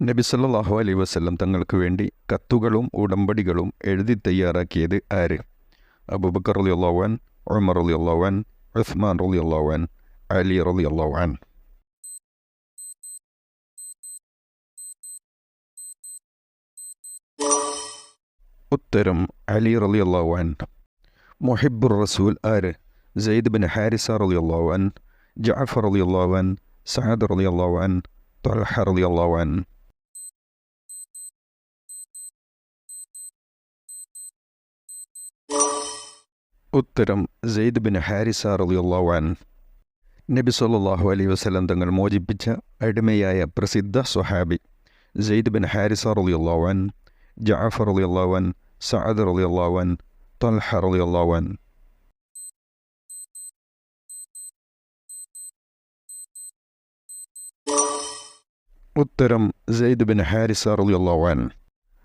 നബി സല്ലാഹു അലൈ വസല്ലം തങ്ങൾക്ക് വേണ്ടി കത്തുകളും ഉടമ്പടികളും എഴുതി തയ്യാറാക്കിയത് ആര്? അബൂബക്കർ അലി അൻ ഉമർ അലി അൻ ഉസ്മാൻ അലി അൻ അലി അലി അൻ ഉത്തരം അലി അലി അൻ മൊഹിബുർ റസൂൽ ആര്? സെയ്ദ് ബിൻ ഹാരിസ അലി അൻ ജാഫർ അലി അൻ സഅദ് അലി അൻ ത്വൽഹ അലി അൻ ഉത്തരം സെയ്ദ് ബിൻ ഹാരിസ അൻ നബി സല്ലല്ലാഹു അലൈഹി വസല്ലം തങ്ങൾ മോചിപ്പിച്ച അടിമയായ പ്രസിദ്ധ സ്വഹാബി സെയ്ദ് ബിൻ ഹാരിസ റളിയല്ലാഹു അൻ അലിയുള്ളവാൻ സഅദ് ത്വൽഹ റളിയല്ലാഹു അൻ ഉത്തരം സെയ്ദ് ബിൻ ഹാരിസ അൻ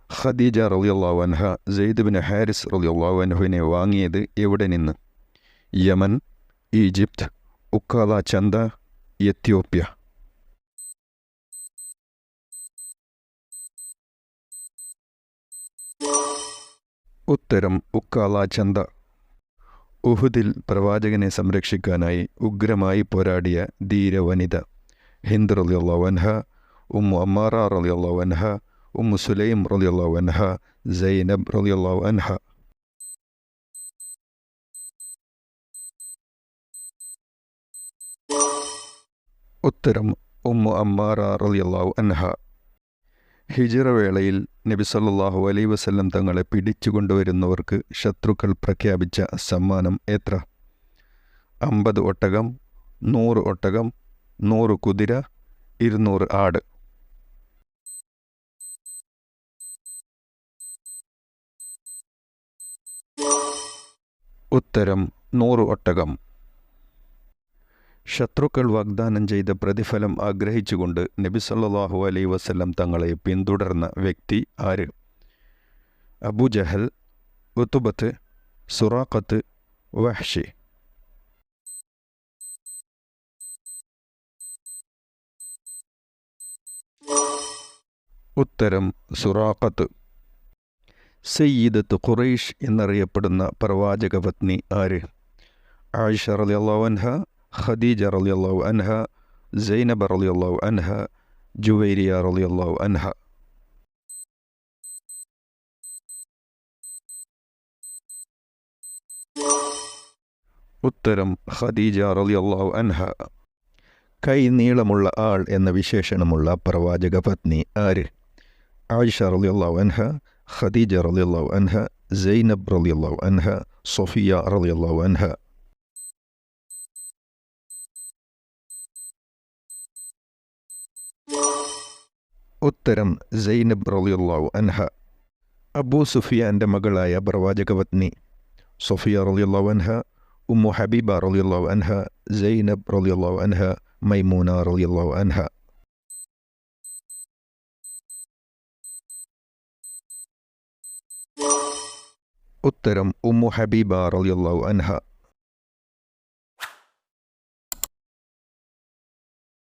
ഖദീജ റളിയല്ലാഹു അൻഹ സെയ്ദ് ബിൻ ഹാരിസ് റളിയല്ലാഹു അൻഹുവിനെ വാങ്ങിയത് എവിടെ നിന്ന്? യമൻ ഈജിപ്ത് ഉക്കാല ചന്ത എത്യോപ്യ. ഉത്തരം ഉക്കാല ചന്ത. ഉഹുദിൽ പ്രവാചകനെ സംരക്ഷിക്കാനായി ഉഗ്രമായി പോരാടിയ ധീര വനിത ഹിന്ദ് റളിയല്ലാഹു അൻഹ ഉമ്മു അമ്മാറ റളിയല്ലാഹു അൻഹ ഉമ്മു സുലൈം റളിയല്ലാഹു അൻഹ സൈനബ് റളിയല്ലാഹു അൻഹ ഉത്തരം ഉമ്മു അമ്മാറ റളിയല്ലാഹു അൻഹ. ഹിജിറ വേളയിൽ നബി സല്ലാഹു അലൈ വസല്ലം തങ്ങളെ പിടിച്ചു കൊണ്ടുവരുന്നവർക്ക് ശത്രുക്കൾ പ്രഖ്യാപിച്ച സമ്മാനം എത്ര? അമ്പത് ഒട്ടകം നൂറ് ഒട്ടകം നൂറ് കുതിര ഇരുന്നൂറ് ആട്. ഉത്തരം നൂറ് ഒട്ടകം. ശത്രുക്കൾ വാഗ്ദാനം ചെയ്ത പ്രതിഫലം ആഗ്രഹിച്ചുകൊണ്ട് നബി സല്ലല്ലാഹു അലൈഹി വസല്ലം തങ്ങളെ പിന്തുടർന്ന വ്യക്തി ആര്? അബുജഹൽ ഉത്തുബത്ത് സുറാഖത്ത് വഹ്ഷി. ഉത്തരം സുറാഖത്ത്. സയ്യിദത്ത് ഖുറൈഷ് എന്നറിയപ്പെടുന്ന പ്രവാചക പത്നി ആര്? ആയിഷ റളിയല്ലാഹു അൻഹ ഖദീജ റളിയല്ലാഹു അൻഹ സൈനബ റളിയല്ലാഹു അൻഹ ജുവൈരിയ റളിയല്ലാഹു അൻഹ. ഉത്തരം ഖദീജ റളിയല്ലാഹു അൻഹ. കൈ നീളമുള്ള ആൾ എന്ന വിശേഷണമുള്ള പ്രവാചക പത്നി ആര്? ആയിഷ റളിയല്ലാഹു അൻഹ ഖദീജ റളിയല്ലാഹു അൻഹ സൈനബ് റളിയല്ലാഹു അൻഹ സൊഫിയ റളിയല്ലാഹു അൻഹ ഉത്തരം സൈനബ് റളിയല്ലാഹു അൻഹ അബൂ സുഫിയാന്റെ മകളായ പ്രവാചകപത്നി സൊഫിയ റളിയല്ലാഹു അൻഹ ഉമ്മു ഹബീബ റളിയല്ലാഹു അൻഹ സൈനബ് റളിയല്ലാഹു അൻഹ മൈമൂന റളിയല്ലാഹു അൻഹ ഉത്തരം ഉമ്മു ഹബീബ റളിയല്ലാഹു അൻഹ